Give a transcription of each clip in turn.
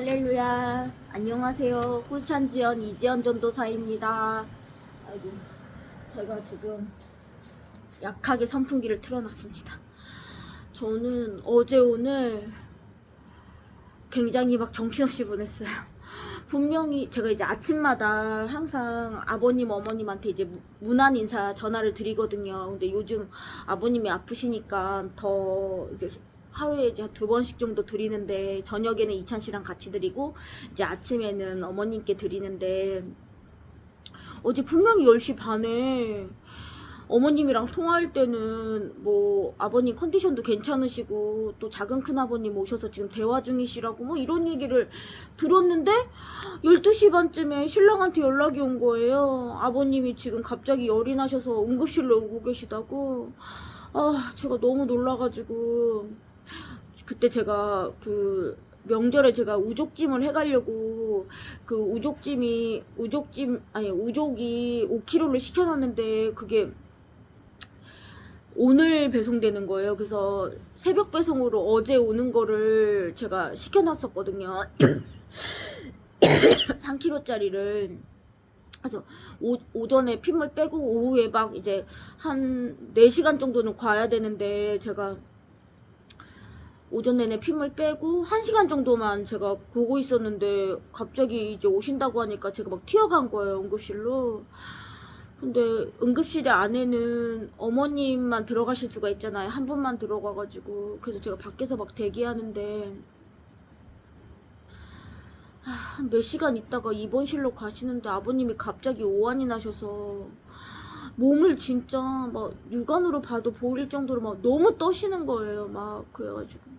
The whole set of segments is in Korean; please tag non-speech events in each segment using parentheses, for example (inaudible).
할렐루야. 안녕하세요. 꿀찬지연 이지연 전도사입니다. 아이고, 제가 지금 약하게 선풍기를 틀어놨습니다. 저는 어제 오늘 굉장히 막 정신없이 보냈어요. 분명히 제가 이제 아침마다 항상 아버님 어머님한테 이제 무- 문안 인사 전화를 드리거든요. 근데 요즘 아버님이 아프시니까 더 이제 하루에 이제 두 번씩 정도 드리는데 저녁에는 이찬 씨랑 같이 드리고 이제 아침에는 어머님께 드리는데 어제 분명히 10시 반에 어머님이랑 통화할 때는 뭐 아버님 컨디션도 괜찮으시고 또 작은 큰아버님 오셔서 지금 대화 중이시라고 뭐 이런 얘기를 들었는데 12시 반쯤에 신랑한테 연락이 온 거예요. 아버님이 지금 갑자기 열이 나셔서 응급실로 오고 계시다고. 아, 제가 너무 놀라가지고 그때 제가 그 명절에 제가 우족찜을 해가려고 그 우족찜이 우족찜 아니 우족이 5kg를 시켜놨는데 그게 오늘 배송되는 거예요. 그래서 새벽 배송으로 어제 오는 거를 제가 시켜놨었거든요. (coughs) 3kg짜리를. 그래서 오, 오전에 핏물 빼고 오후에 막 이제 한 4시간 정도는 과야 되는데 제가 오전 내내 핏물 빼고 1시간 정도만 제가 보고 있었는데 갑자기 이제 오신다고 하니까 제가 막 튀어간 거예요 응급실로. 근데 응급실에 안에는 어머님만 들어가실 수가 있잖아요. 한 분만 들어가가지고. 그래서 제가 밖에서 막 대기하는데 아, 몇 시간 있다가 입원실로 가시는데 아버님이 갑자기 오한이 나셔서 몸을 진짜 막 육안으로 봐도 보일 정도로 막 너무 떠시는 거예요. 막 그래가지고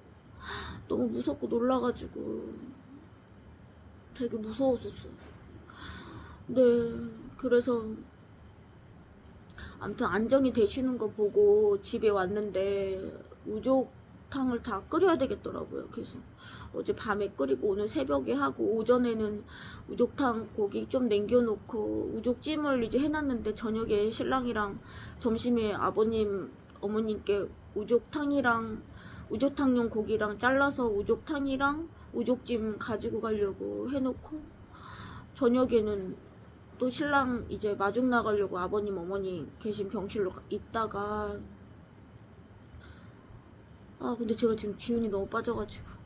너무 무섭고 놀라가지고 되게 무서웠었어요. 네, 그래서 아무튼 안정이 되시는 거 보고 집에 왔는데 우족 탕을 다 끓여야 되겠더라고요. 그래서 어제 밤에 끓이고 오늘 새벽에 하고 오전에는 우족탕 고기 좀 남겨놓고 우족찜을 이제 해놨는데 저녁에 신랑이랑 점심에 아버님 어머님께 우족탕이랑 우족탕용 고기랑 잘라서 우족탕이랑 우족찜 가지고 가려고 해놓고 저녁에는 또 신랑 이제 마중 나가려고 아버님 어머니 계신 병실로 가- 있다가 아 근데 제가 지금 기운이 너무 빠져가지고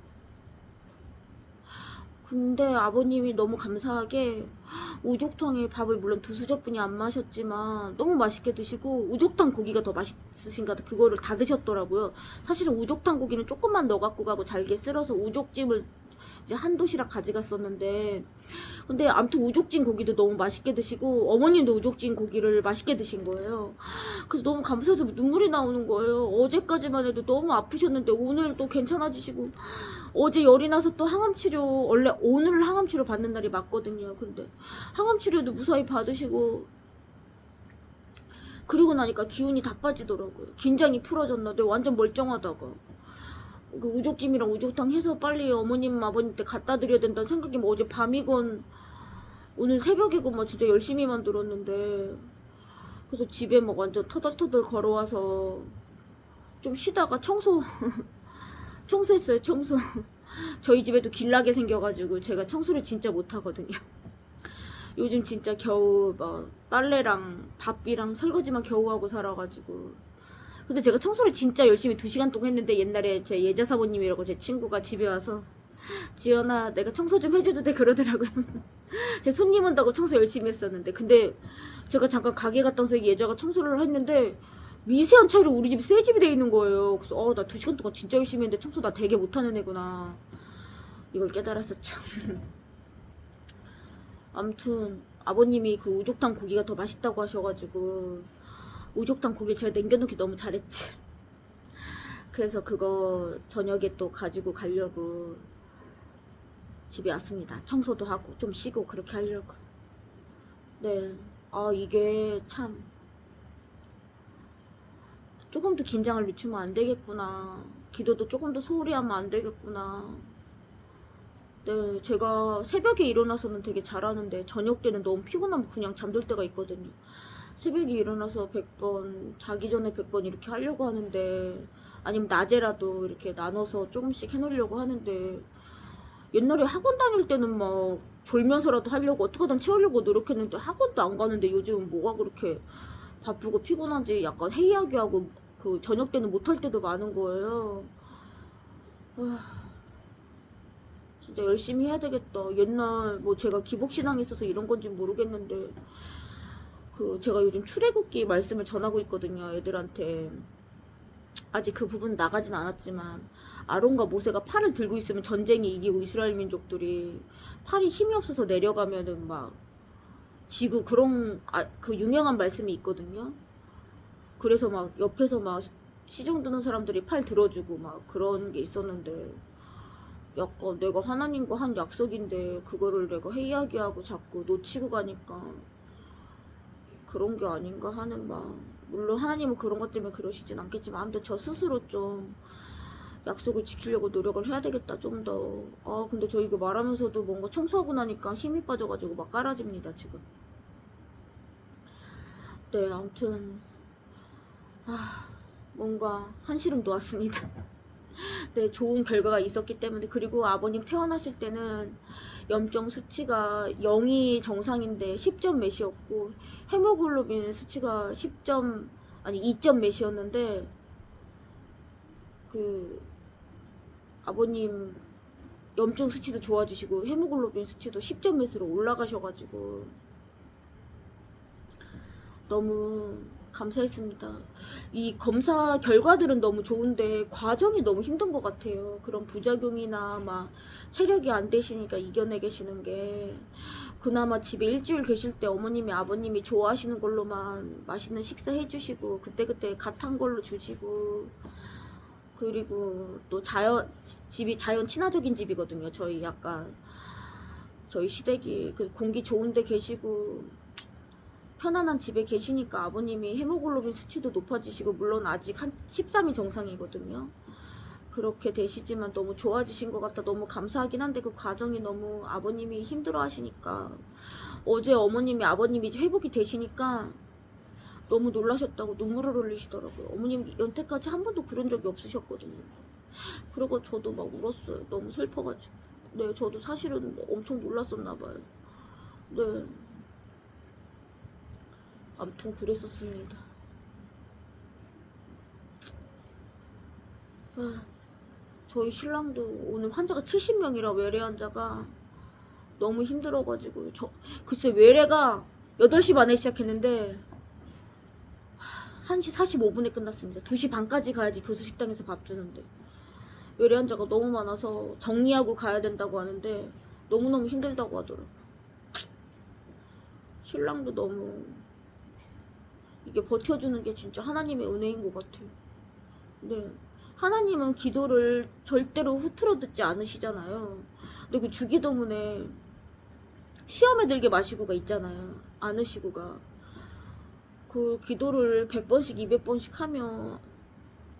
근데 아버님이 너무 감사하게 우족탕에 밥을 물론 두 수저뿐이 안 마셨지만 너무 맛있게 드시고 우족탕 고기가 더 맛있으신가 봐. 그거를 다 드셨더라고요. 사실은 우족탕 고기는 조금만 넣어 갖고 가고 잘게 쓸어서 우족찜을 이제 한 도시락 가져갔었는데 근데 아무튼 우족찜 고기도 너무 맛있게 드시고 어머님도 우족찜 고기를 맛있게 드신 거예요. 그래서 너무 감사해서 눈물이 나오는 거예요. 어제까지만 해도 너무 아프셨는데 오늘 또 괜찮아지시고 어제 열이 나서 또 항암 치료 원래 오늘 항암 치료 받는 날이 맞거든요. 근데 항암 치료도 무사히 받으시고 그리고 나니까 기운이 다 빠지더라고요. 긴장이 풀어졌나? 내가 완전 멀쩡하다가 그 우족찜이랑 우족탕 해서 빨리 어머님 아버님 때 갖다 드려야 된다는 생각이 뭐 어제 밤이건 오늘 새벽이건 막 진짜 열심히 만들었는데 그래서 집에 막 완전 터덜터덜 걸어와서 좀 쉬다가 청소 (laughs) 청소했어요 청소. (laughs) 저희 집에도 길나게 생겨가지고 제가 청소를 진짜 못하거든요. (laughs) 요즘 진짜 겨우 막 빨래랑 밥이랑 설거지만 겨우 하고 살아가지고 근데 제가 청소를 진짜 열심히 두 시간 동안 했는데 옛날에 제 예자 사모님이라고 제 친구가 집에 와서 지연아 내가 청소 좀 해줘도 돼 그러더라고요 (laughs) 제 손님 온다고 청소 열심히 했었는데 근데 제가 잠깐 가게 갔다 와서 예자가 청소를 했는데 미세한 차이로 우리 집이 새 집이 돼 있는 거예요. 그래서 어 나 두 시간 동안 진짜 열심히 했는데 청소 나 되게 못하는 애구나. 이걸 깨달았었죠. 아무튼 (laughs) 아버님이 그 우족탕 고기가 더 맛있다고 하셔가지고 우족탕 고기를 제가 남겨놓기 너무 잘했지. 그래서 그거 저녁에 또 가지고 가려고 집에 왔습니다. 청소도 하고 좀 쉬고 그렇게 하려고. 네. 아 이게 참 조금 더 긴장을 늦추면 안 되겠구나. 기도도 조금 더 소홀히 하면 안 되겠구나. 네, 제가 새벽에 일어나서는 되게 잘하는데 저녁 때는 너무 피곤하면 그냥 잠들 때가 있거든요. 새벽에 일어나서 100번, 자기 전에 100번 이렇게 하려고 하는데 아니면 낮에라도 이렇게 나눠서 조금씩 해놓으려고 하는데 옛날에 학원 다닐 때는 막 졸면서라도 하려고 어떻게든 채우려고 노력했는데 학원도 안 가는데 요즘은 뭐가 그렇게 바쁘고 피곤한지 약간 회의하게 하고 그 저녁 때는 못할 때도 많은 거예요. 아, 진짜 열심히 해야 되겠다. 옛날 뭐 제가 기복신앙이 있어서 이런 건지 모르겠는데 그 제가 요즘 출애굽기 말씀을 전하고 있거든요. 애들한테 아직 그 부분 나가진 않았지만 아론과 모세가 팔을 들고 있으면 전쟁이 이기고 이스라엘 민족들이 팔이 힘이 없어서 내려가면은 막 지구 그런 아, 그 유명한 말씀이 있거든요. 그래서 막 옆에서 막 시중 드는 사람들이 팔 들어주고 막 그런 게 있었는데 약간 내가 하나님과 한 약속인데 그거를 내가 회의하게 하고 자꾸 놓치고 가니까 그런 게 아닌가 하는 마음. 물론 하나님은 그런 것 때문에 그러시진 않겠지만 아무튼 저 스스로 좀 약속을 지키려고 노력을 해야 되겠다 좀 더. 아 근데 저 이거 말하면서도 뭔가 청소하고 나니까 힘이 빠져가지고 막 깔아집니다 지금. 네 아무튼 아 뭔가 한시름 놓았습니다. (laughs) 네 좋은 결과가 있었기 때문에 그리고 아버님 태어나실 때는 염증 수치가 0이 정상인데 10점 몇이었고 헤모글로빈 수치가 10점 아니 2점 몇이었는데 그 아버님 염증 수치도 좋아지시고 헤모글로빈 수치도 10점 몇으로 올라가셔가지고 너무 감사했습니다. 이 검사 결과들은 너무 좋은데 과정이 너무 힘든 것 같아요. 그런 부작용이나 막 체력이 안 되시니까 이겨내 계시는 게 그나마 집에 일주일 계실 때 어머님이 아버님이 좋아하시는 걸로만 맛있는 식사 해주시고 그때그때 갓한 걸로 주시고 그리고 또 자연 집이 자연 친화적인 집이거든요. 저희 약간 저희 시댁이 그 공기 좋은데 계시고 편안한 집에 계시니까 아버님이 헤모글로빈 수치도 높아지시고 물론 아직 한 13이 정상이거든요. 그렇게 되시지만 너무 좋아지신 것 같아 너무 감사하긴 한데 그 과정이 너무 아버님이 힘들어 하시니까 어제 어머님이 아버님이 이제 회복이 되시니까 너무 놀라셨다고 눈물을 흘리시더라고요. 어머님 연태까지 한 번도 그런 적이 없으셨거든요. 그리고 저도 막 울었어요. 너무 슬퍼가지고. 네, 저도 사실은 엄청 놀랐었나 봐요. 네. 아무튼 그랬었습니다. 아, 저희 신랑도 오늘 환자가 70명이라 외래 환자가 너무 힘들어가지고 저 글쎄 외래가 8시 반에 시작했는데 1시 45분에 끝났습니다. 2시 반까지 가야지 교수 식당에서 밥 주는데 외래 환자가 너무 많아서 정리하고 가야 된다고 하는데 너무너무 힘들다고 하더라고요. 신랑도 너무 이게 버텨주는 게 진짜 하나님의 은혜인 것 같아요. 네. 하나님은 기도를 절대로 흐트러 듣지 않으시잖아요. 근데 그 주기도문에 시험에 들게 마시고가 있잖아요. 않으시고가. 그 기도를 100번씩, 200번씩 하면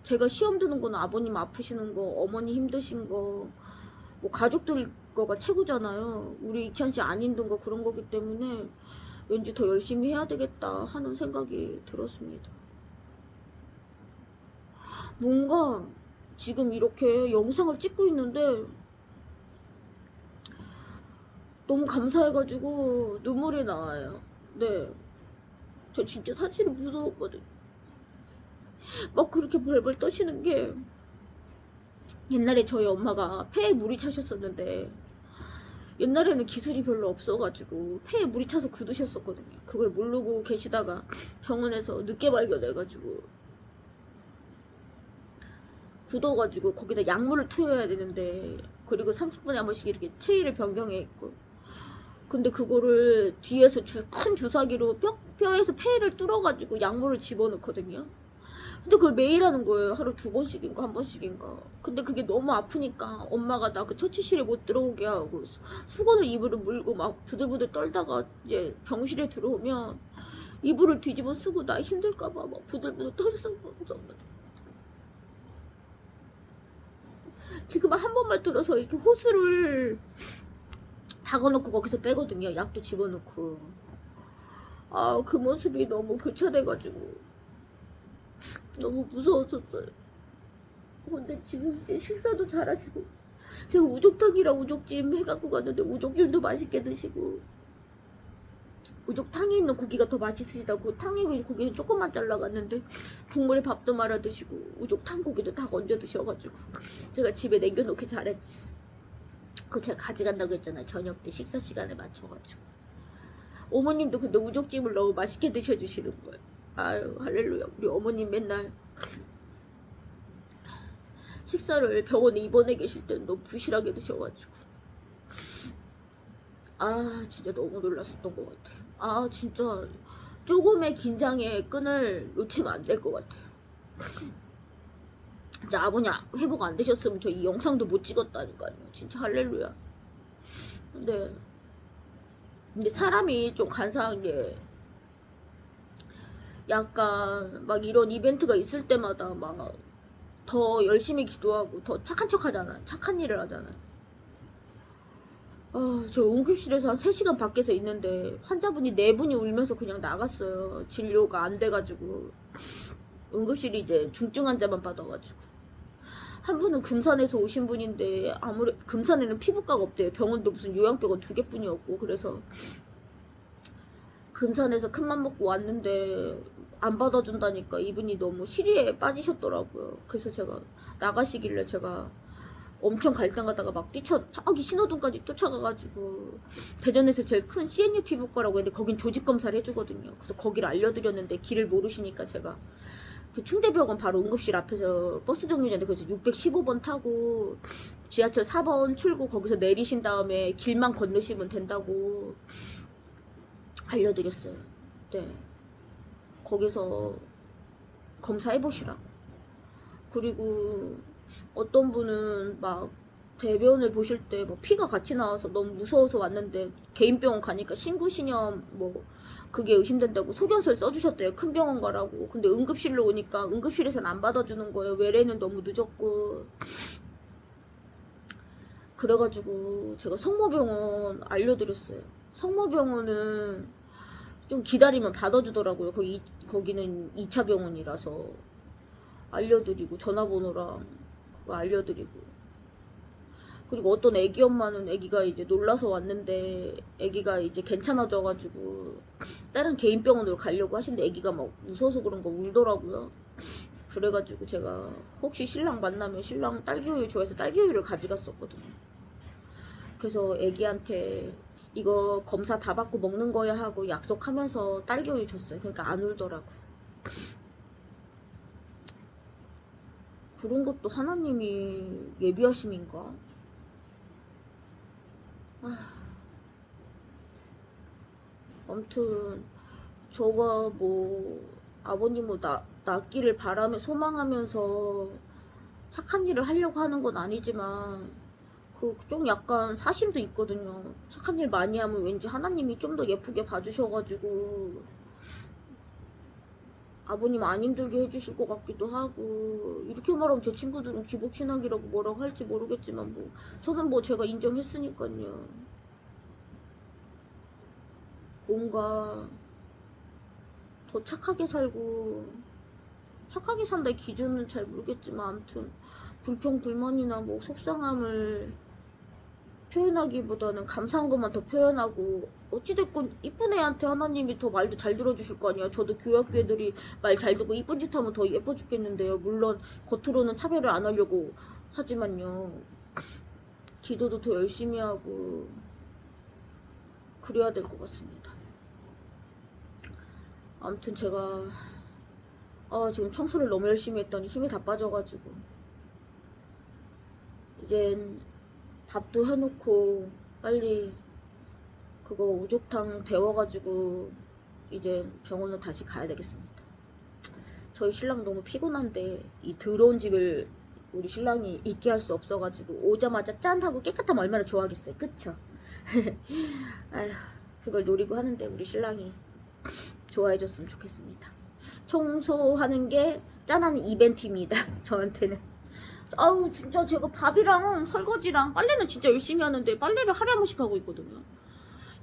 제가 시험 드는 거는 아버님 아프시는 거, 어머니 힘드신 거, 뭐 가족들 거가 최고잖아요. 우리 이찬 씨 안 힘든 거 그런 거기 때문에 왠지 더 열심히 해야 되겠다 하는 생각이 들었습니다. 뭔가 지금 이렇게 영상을 찍고 있는데 너무 감사해가지고 눈물이 나와요. 네. 저 진짜 사실은 무서웠거든요. 막 그렇게 벌벌 떠시는 게 옛날에 저희 엄마가 폐에 물이 차셨었는데 옛날에는 기술이 별로 없어가지고 폐에 물이 차서 굳으셨었거든요. 그걸 모르고 계시다가 병원에서 늦게 발견해가지고 굳어가지고 거기다 약물을 투여해야 되는데 그리고 30분에 한 번씩 이렇게 체위를 변경해 있고 근데 그거를 뒤에서 주, 큰 주사기로 뼈, 뼈에서 폐를 뚫어가지고 약물을 집어넣거든요. 근데 그걸 매일 하는 거예요. 하루 두 번씩인가 한 번씩인가. 근데 그게 너무 아프니까 엄마가 나 그 처치실에 못 들어오게 하고 수- 수건을 이불을 물고 막 부들부들 떨다가 이제 병실에 들어오면 이불을 뒤집어 쓰고 나 힘들까봐 막 부들부들 떨었어. 지금 한 번만 들어서 이렇게 호스를 박아놓고 거기서 빼거든요. 약도 집어넣고. 아, 그 모습이 너무 교차돼가지고. 너무 무서웠었어요. 근데 지금 이제 식사도 잘하시고 제가 우족탕이랑 우족찜 해갖고 갔는데 우족찜도 맛있게 드시고 우족탕에 있는 고기가 더 맛있으시다고 그 탕에 있는 고기는 조금만 잘라갔는데 국물에 밥도 말아 드시고 우족탕 고기도 다 건져 드셔가지고 제가 집에 남겨놓기 잘했지. 그거 제가 가져간다고 했잖아요. 저녁 때 식사 시간에 맞춰가지고. 어머님도 근데 우족찜을 너무 맛있게 드셔주시는 거예요 아유 할렐루야. 우리 어머님 맨날 식사를 병원에 입원해 계실 때는 너무 부실하게 드셔가지고. 아 진짜 너무 놀랐었던 것 같아요. 아 진짜 조금의 긴장의 끈을 놓치면 안 될 것 같아요. 진짜 아버님 회복 안 되셨으면 저 이 영상도 못 찍었다니까요. 진짜 할렐루야. 근데 근데 사람이 좀 간사한 게 약간 막 이런 이벤트가 있을 때마다 막 더 열심히 기도하고 더 착한 척 하잖아. 착한 일을 하잖아. 아, 저 응급실에서 한 3시간 밖에서 있는데 환자분이 4분이 울면서 그냥 나갔어요. 진료가 안 돼가지고. 응급실이 이제 중증 환자만 받아가지고. 한 분은 금산에서 오신 분인데 아무래 금산에는 피부과가 없대요. 병원도 무슨 요양병원 두 개뿐이었고 그래서 금산에서 큰맘 먹고 왔는데 안 받아준다니까 이분이 너무 시리에 빠지셨더라고요. 그래서 제가 나가시길래 제가 엄청 갈등하다가 막 뛰쳐 저기 신호등까지 쫓아가가지고 대전에서 제일 큰 CNU 피부과라고 했는데 거긴 조직 검사를 해주거든요. 그래서 거기를 알려드렸는데 길을 모르시니까 제가 그 충대병원 바로 응급실 앞에서 버스 정류장인데 그래서 615번 타고 지하철 4번 출구 거기서 내리신 다음에 길만 건너시면 된다고 알려드렸어요. 네. 거기서 검사해 보시라고. 그리고 어떤 분은 막 대변을 보실 때 뭐 피가 같이 나와서 너무 무서워서 왔는데 개인 병원 가니까 신구신염 뭐 그게 의심된다고 소견서를 써주셨대요. 큰 병원 가라고. 근데 응급실로 오니까 응급실에서는 안 받아주는 거예요. 외래는 너무 늦었고. 그래가지고 제가 성모병원 알려드렸어요. 성모병원은 좀 기다리면 받아주더라고요. 거기 거기는 2차 병원이라서 알려드리고 전화번호랑 그거 알려드리고 그리고 어떤 애기 엄마는 애기가 이제 놀라서 왔는데 애기가 이제 괜찮아져가지고 다른 개인 병원으로 가려고 하시는데 애기가 막 무서워서 그런 거 울더라고요. 그래가지고 제가 혹시 신랑 만나면 신랑 딸기우유 좋아해서 딸기우유를 가져갔었거든요. 그래서 애기한테 이거 검사 다 받고 먹는 거야 하고 약속하면서 딸기우유 줬어요. 그러니까 안 울더라고. 그런 것도 하나님이 예비하심인가? 아, 아무튼 저가 뭐 아버님 뭐 나, 낫기를 바라며 소망하면서 착한 일을 하려고 하는 건 아니지만 그 좀 약간 사심도 있거든요. 착한 일 많이 하면 왠지 하나님이 좀 더 예쁘게 봐주셔가지고 아버님 안 힘들게 해주실 것 같기도 하고 이렇게 말하면 제 친구들은 기복신앙이라고 뭐라고 할지 모르겠지만 뭐 저는 뭐 제가 인정했으니까요. 뭔가 더 착하게 살고 착하게 산다의 기준은 잘 모르겠지만 아무튼 불평 불만이나 뭐 속상함을 표현하기보다는 감사한 것만 더 표현하고 어찌됐건 이쁜 애한테 하나님이 더 말도 잘 들어주실 거 아니에요. 저도 교학교 애들이 말 잘 듣고 이쁜 짓 하면 더 예뻐 죽겠는데요. 물론 겉으로는 차별을 안 하려고 하지만요. 기도도 더 열심히 하고 그래야 될 것 같습니다. 아무튼 제가 아 지금 청소를 너무 열심히 했더니 힘이 다 빠져가지고 이젠 밥도 해놓고 빨리 그거 우족탕 데워가지고 이제 병원을 다시 가야 되겠습니다. 저희 신랑 너무 피곤한데 이 더러운 집을 우리 신랑이 있게 할 수 없어가지고 오자마자 짠 하고 깨끗하면 얼마나 좋아하겠어요. 그쵸? (laughs) 아휴 그걸 노리고 하는데 우리 신랑이 좋아해줬으면 좋겠습니다. 청소하는 게 짠하는 이벤트입니다. (laughs) 저한테는. 아우 진짜 제가 밥이랑 설거지랑 빨래는 진짜 열심히 하는데 빨래를 하루에 한 번씩 하고 있거든요.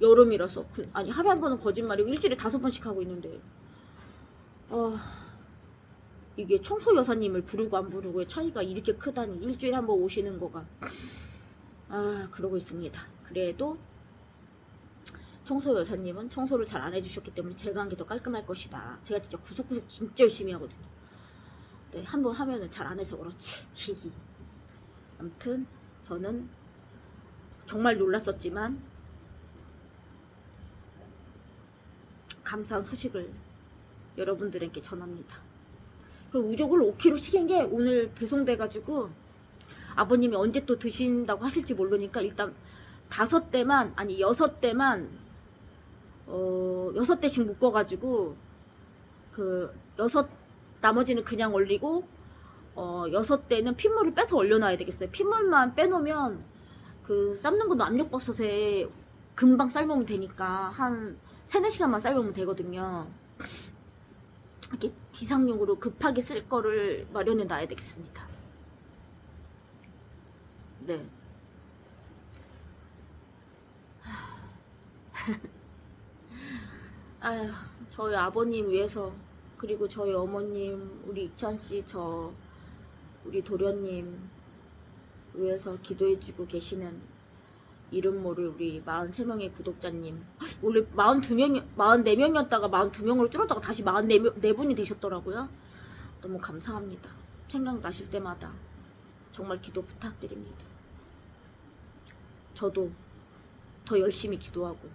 여름이라서 그, 아니 하루에 한 번은 거짓말이고 일주일에 다섯 번씩 하고 있는데 아 이게 청소 여사님을 부르고 안 부르고의 차이가 이렇게 크다니 일주일에 한 번 오시는 거가 아 그러고 있습니다. 그래도 청소 여사님은 청소를 잘 안 해주셨기 때문에 제가 한 게 더 깔끔할 것이다. 제가 진짜 구석구석 진짜 열심히 하거든요. 네, 한번 하면은 잘 안 해서 그렇지. 히히. 아무튼 저는 정말 놀랐었지만 감사한 소식을 여러분들에게 전합니다. 그 우족을 5kg 시킨 게 오늘 배송돼가지고 아버님이 언제 또 드신다고 하실지 모르니까 일단 다섯 대만 아니 여섯 대만 어 여섯 대씩 묶어가지고 그 여섯 나머지는 그냥 올리고 어 여섯 대는 핏물을 빼서 올려놔야 되겠어요. 핏물만 빼놓으면 그 삶는 것도 압력밥솥에 금방 삶으면 되니까 한 세네 시간만 삶으면 되거든요. 이렇게 비상용으로 급하게 쓸 거를 마련해 놔야 되겠습니다. 네. (laughs) 아휴, 저희 아버님 위해서 그리고 저희 어머님, 우리 이찬 씨, 저 우리 도련님 위해서 기도해주고 계시는 이름 모를 우리 43명의 구독자님. 원래 42명, 44명이었다가 42명으로 줄었다가 다시 44명, 4분이 되셨더라고요. 너무 감사합니다. 생각나실 때마다 정말 기도 부탁드립니다. 저도 더 열심히 기도하고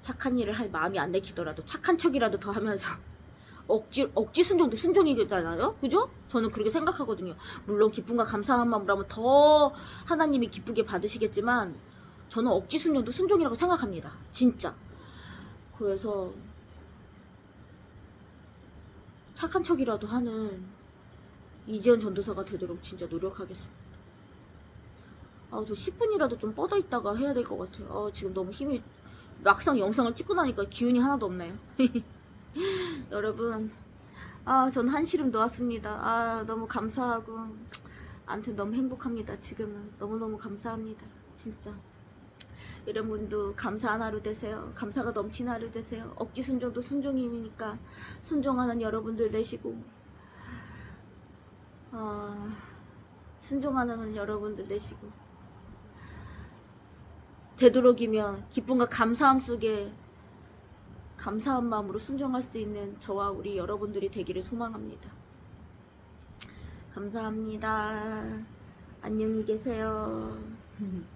착한 일을 할 마음이 안 내키더라도 착한 척이라도 더 하면서 (laughs) 억지 억지 순종도 순종이잖아요, 그죠? 저는 그렇게 생각하거든요. 물론 기쁨과 감사한 마음으로 하면 더 하나님이 기쁘게 받으시겠지만 저는 억지 순종도 순종이라고 생각합니다. 진짜. 그래서 착한 척이라도 하는 이지연 전도사가 되도록 진짜 노력하겠습니다. 아, 저 10분이라도 좀 뻗어 있다가 해야 될 것 같아요. 아, 지금 너무 힘이 막상 영상을 찍고 나니까 기운이 하나도 없네요. (laughs) 여러분, 아, 전 한시름 놓았습니다. 아, 너무 감사하고, 아무튼 너무 행복합니다. 지금은 너무너무 감사합니다. 진짜. 여러분도 감사한 하루 되세요. 감사가 넘치는 하루 되세요. 억지 순종도 순종이니까 순종하는 여러분들 되시고, 아, 순종하는 여러분들 되시고, 되도록이면 기쁨과 감사함 속에 감사한 마음으로 순종할 수 있는 저와 우리 여러분들이 되기를 소망합니다. 감사합니다. 안녕히 계세요. (laughs)